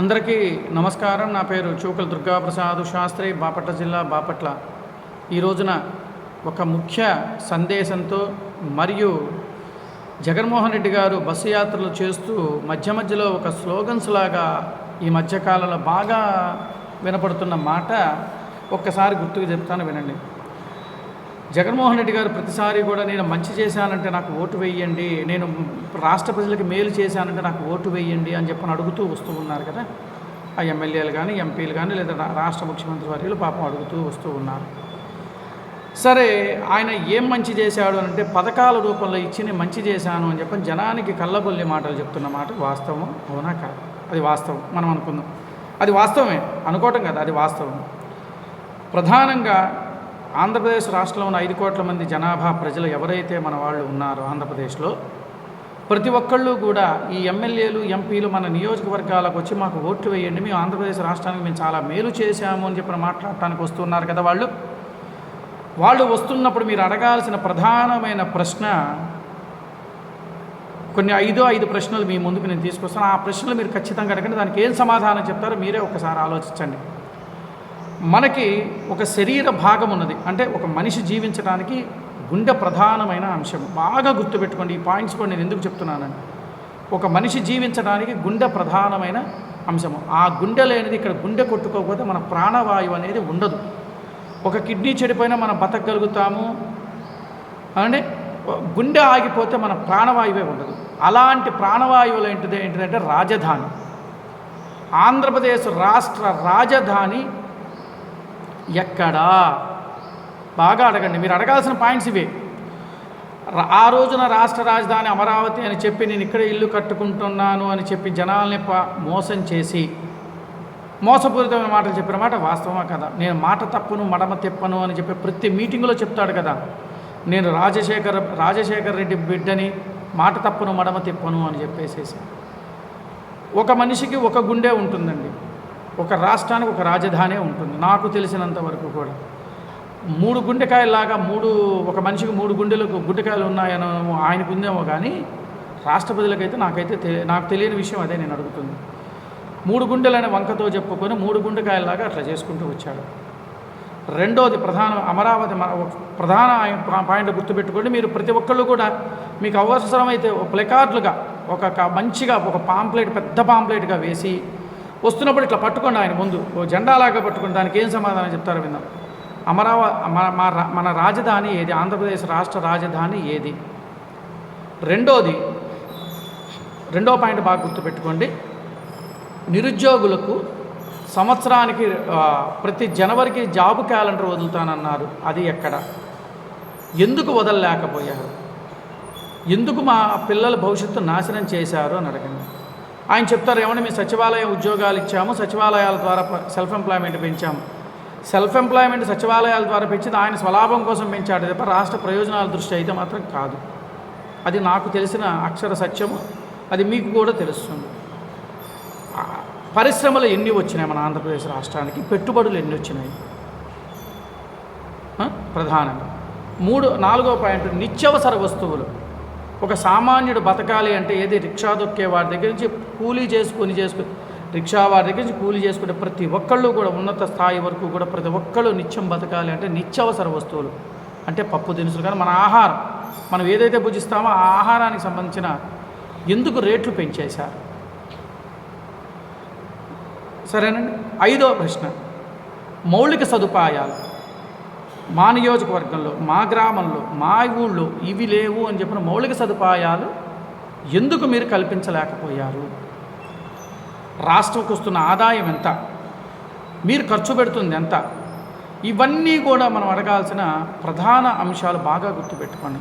అందరికీ నమస్కారం. నా పేరు చూకల దుర్గాప్రసాద్ శాస్త్రి బాపట్ల జిల్లా బాపట్ల. ఈ రోజున ఒక ముఖ్య సందేశంతో మరియు జగన్మోహన్ రెడ్డి గారు బస్సు యాత్రలు చేస్తూ మధ్య మధ్యలో ఒక స్లోగన్స్ లాగా ఈ మధ్యకాలంలో బాగా వినపడుతున్న మాట ఒక్కసారి గుర్తుకు చెప్తాను వినండి. జగన్మోహన్ రెడ్డి గారు ప్రతిసారి కూడా నేను మంచి చేశానంటే నాకు ఓటు వేయండి నేను రాష్ట్ర ప్రజలకు మేలు చేశానంటే నాకు ఓటు వేయండి అని చెప్పని అడుగుతూ వస్తూ ఉన్నారు కదా. ఆ ఎమ్మెల్యేలు కానీ ఎంపీలు కానీ లేదా రాష్ట్ర ముఖ్యమంత్రి వర్యులు పాపం అడుగుతూ వస్తూ ఉన్నారు. సరే ఆయన ఏం మంచి చేశాడు అని అంటే పథకాల రూపంలో ఇచ్చి నేను మంచి చేశాను అని చెప్పని జనానికి కళ్ళబొల్లి మాటలు చెప్తున్న మాట వాస్తవం అవునా కాదు? అది వాస్తవం. మనం అనుకుందాం. అది వాస్తవమే. అనుకోవటం కదా అది వాస్తవం. ప్రధానంగా ఆంధ్రప్రదేశ్ రాష్ట్రంలో ఉన్న ఐదు కోట్ల మంది జనాభా ప్రజలు ఎవరైతే మన వాళ్ళు ఉన్నారో ఆంధ్రప్రదేశ్లో ప్రతి ఒక్కళ్ళు కూడా ఈ ఎమ్మెల్యేలు ఎంపీలు మన నియోజకవర్గాలకు వచ్చి మాకు ఓట్లు వేయండి మేము ఆంధ్రప్రదేశ్ రాష్ట్రానికి మేము చాలా మేలు చేశాము అని చెప్పి మాట్లాడటానికి వస్తున్నారు కదా వాళ్ళు. వాళ్ళు వస్తున్నప్పుడు మీరు అడగాల్సిన ప్రధానమైన ప్రశ్న కొన్ని ఐదో ఐదు ప్రశ్నలు మీ ముందుకు నేను తీసుకొస్తాను. ఆ ప్రశ్నలు మీరు ఖచ్చితంగా అడగండి. దానికి ఏం సమాధానం చెప్తారో మీరే ఒకసారి ఆలోచించండి. మనకి ఒక శరీర భాగం ఉన్నది. అంటే ఒక మనిషి జీవించడానికి గుండె ప్రధానమైన అంశం బాగా గుర్తుపెట్టుకోండి ఈ పాయింట్స్ కూడా నేను ఎందుకు చెప్తున్నానని. ఒక మనిషి జీవించడానికి గుండె ప్రధానమైన అంశము. ఆ గుండె లేనిది ఇక్కడ గుండె కొట్టుకోకపోతే మన ప్రాణవాయువు అనేది ఉండదు. ఒక కిడ్నీ చెడిపోయినా మనం బతకగలుగుతాము. అంటే గుండె ఆగిపోతే మన ప్రాణవాయువే ఉండదు. అలాంటి ప్రాణవాయువులు ఏంటిది? ఏంటిదంటే రాజధాని. ఆంధ్రప్రదేశ్ రాష్ట్ర రాజధాని ఎక్కడా? బాగా అడగండి. మీరు అడగాల్సిన పాయింట్స్ ఇవే. ఆ రోజున రాష్ట్ర రాజధాని అమరావతి అని చెప్పి నేను ఇక్కడ ఇల్లు కట్టుకుంటున్నాను అని చెప్పి జనాల్ని ప- మోసం చేసి మోసపూరితమైన మాటలు చెప్పిన మాట వాస్తవమా కదా? నేను మాట తప్పును మడమ తిప్పను అని చెప్పి ప్రతి మీటింగులో చెప్తాడు కదా. నేను రాజశేఖర రాజశేఖర రెడ్డి బిడ్డని మాట తప్పును మడమ తిప్పను అని చెప్పేసేసి. ఒక మనిషికి ఒక గుండె ఉంటుందండి. ఒక రాష్ట్రానికి ఒక రాజధానే ఉంటుంది. నాకు తెలిసినంత వరకు కూడా. మూడు గుండెకాయలాగా మూడు ఒక మనిషికి మూడు గుండెలకు గుండెకాయలు ఉన్నాయని ఆయనకు ఉందేమో కానీ రాష్ట్ర ప్రజలకైతే నాకైతే తె నాకు తెలియని విషయం అదే నేను అడుగుతుంది. మూడు గుండెలనే వంకతో చెప్పుకొని మూడు గుండెకాయలాగా అట్లా చేసుకుంటూ వచ్చాడు. రెండోది ప్రధాన అమరావతి మ- ప్రధాన పా- పాయింట్ గుర్తుపెట్టుకోండి. మీరు ప్రతి ఒక్కళ్ళు కూడా మీకు అవసరమైతే ఒక ప్లెకార్డులుగా ఒక మంచిగా ఒక పాంప్లెట్ పెద్ద పాంప్లెట్గా వేసి వస్తున్నప్పుడు ఇట్లా పట్టుకోండి ఆయన ముందు ఓ జెండాలాగా పట్టుకుని దానికి ఏం సమాధానం చెప్తారో విందాం. అమరావ మన మన రాజధాని ఏది? ఆంధ్రప్రదేశ్ రాష్ట్ర రాజధాని ఏది? రెండోది రెండో పాయింట్ బాగా గుర్తుపెట్టుకోండి. నిరుద్యోగులకు సంవత్సరానికి ప్రతి జనవరికి జాబ్ క్యాలెండర్ వదులుతానన్నారు. అది ఎక్కడ? ఎందుకు వదలలేకపోయారు? ఎందుకు మా పిల్లల భవిష్యత్తు నాశనం చేశారు అని అడగండి. ఆయన చెప్తారు ఏమన్నా మేము సచివాలయ ఉద్యోగాలు ఇచ్చాము సచివాలయాల ద్వారా ప- సెల్ఫ్ ఎంప్లాయ్మెంట్ పెంచాము. సెల్ఫ్ ఎంప్లాయ్మెంట్ సచివాలయాల ద్వారా పెంచింది ఆయన స్వలాభం కోసం పెంచాడు. తప్ప రాష్ట్ర ప్రయోజనాల దృష్టి అయితే మాత్రం కాదు. అది నాకు తెలిసిన అక్షర సత్యము అది మీకు కూడా తెలుస్తుంది. పరిశ్రమలు ఎన్ని వచ్చినాయి మన ఆంధ్రప్రదేశ్ రాష్ట్రానికి? పెట్టుబడులు ఎన్ని వచ్చినాయి? ప్రధానంగా. మూడు నాలుగో పాయింట్ నిత్యవసర వస్తువులు. ఒక సామాన్యుడు బతకాలి అంటే ఏది రిక్షా దొక్కే వాడి దగ్గర నుంచి కూలీ చేసుకొని చేసుకుని రిక్షా వారి దగ్గర నుంచి కూలీ చేసుకుంటే ప్రతి ఒక్కళ్ళు కూడా ఉన్నత స్థాయి వరకు కూడా ప్రతి ఒక్కళ్ళు నిత్యం బతకాలి అంటే నిత్యవసర వస్తువులు. అంటే పప్పు దినుసులు కానీ మన ఆహారం. మనం ఏదైతే భుజిస్తామో ఆ ఆహారానికి సంబంధించిన ఎందుకు రేట్లు పెంచేశారు? సరేనండి. ఐదో ప్రశ్న. మౌలిక సదుపాయాలు. మా నియోజకవర్గంలో మా గ్రామంలో మా ఊళ్ళో ఇవి లేవు అని చెప్పిన మౌలిక సదుపాయాలు ఎందుకు మీరు కల్పించలేకపోయారు? రాష్ట్రంకు వస్తున్న ఆదాయం ఎంత? మీరు ఖర్చు పెడుతుంది ఎంత? ఇవన్నీ కూడా మనం అడగాల్సిన ప్రధాన అంశాలు బాగా గుర్తుపెట్టుకోండి.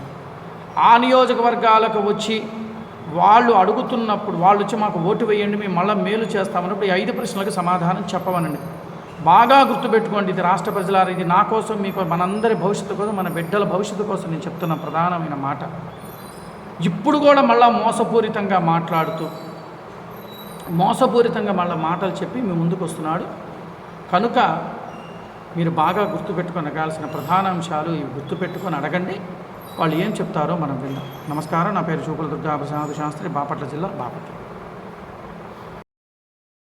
ఆ నియోజకవర్గాలకు వచ్చి వాళ్ళు అడుగుతున్నప్పుడు వాళ్ళు వచ్చి మాకు ఓటు వేయండి మేము మళ్ళీ మేలు చేస్తామన్నప్పుడు ఈ ఐదు ప్రశ్నలకు సమాధానం చెప్పమనండి. బాగా గుర్తుపెట్టుకోండి ఇది రాష్ట్ర ప్రజలారా ఇది నా కోసం మీకు మనందరి భవిష్యత్తు కోసం మన బిడ్డల భవిష్యత్తు కోసం నేను చెప్తున్న ప్రధానమైన మాట ఇప్పుడు కూడా మళ్ళా మోసపూరితంగా మాట్లాడుతూ మోసపూరితంగా మళ్ళీ మాటలు చెప్పి మీ ముందుకు వస్తున్నాడు కనుక మీరు బాగా గుర్తుపెట్టుకొని అడగాల్సిన ప్రధాన అంశాలు ఇవి గుర్తుపెట్టుకొని అడగండి వాళ్ళు ఏం చెప్తారో మనం విందాం నమస్కారం నా పేరు చూపుల దుర్గా ప్రసాద్ శాస్త్రి బాపట్ల జిల్లా బాపట్ల